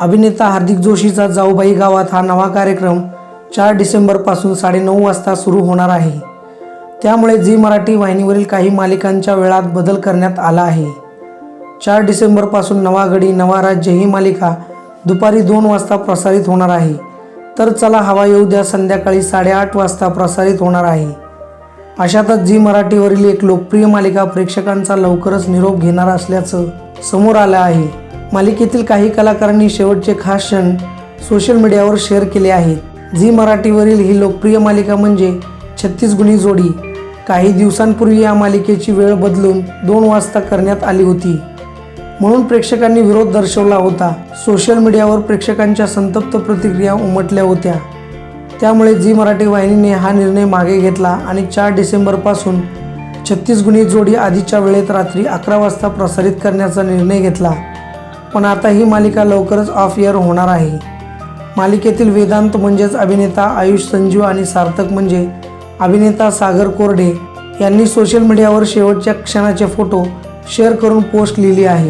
अभिनेता हार्दिक जोशीचा जाऊबाई गावात हा नवा कार्यक्रम चार डिसेंबरपासून साडेनऊ वाजता सुरू होणार आहे. त्यामुळे झी मराठी वाहिनीवरील काही मालिकांच्या वेळात बदल करण्यात आला आहे. चार डिसेंबरपासून नवा गडी नवा राज्य ही मालिका दुपारी दोन वाजता प्रसारित होणार आहे. तर चला हवा येऊ द्या संध्याकाळी साडेआठ वाजता प्रसारित होणार आहे. अशातच झी मराठीवरील एक लोकप्रिय मालिका प्रेक्षकांचा लवकरच निरोप घेणार असल्याचं समोर आलं आहे. मालिकेतील काही कलाकारांनी शेवटचे खास क्षण सोशल मीडियावर शेअर केले आहेत. झी मराठीवरील ही लोकप्रिय मालिका म्हणजे छत्तीस गुणी जोडी. काही दिवसांपूर्वी या मालिकेची वेळ बदलून दोन वाजता करण्यात आली होती. म्हणून प्रेक्षकांनी विरोध दर्शवला होता. सोशल मीडियावर प्रेक्षकांच्या संतप्त प्रतिक्रिया उमटल्या होत्या. त्यामुळे झी मराठी वाहिनीने हा निर्णय मागे घेतला आणि चार डिसेंबरपासून छत्तीस गुणी जोडी आधीच्या वेळेत रात्री अकरा वाजता प्रसारित करण्याचा निर्णय घेतला. पण आता ही मालिका लवकरच ऑफ इयर होणार आहे. मालिकेतील वेदांत म्हणजेच अभिनेता आयुष संजीव आणि सार्थक म्हणजे अभिनेता सागर कोरडे यांनी सोशल मीडियावर शेवटच्या क्षणाचे फोटो शेअर करून पोस्ट लिहिली आहे.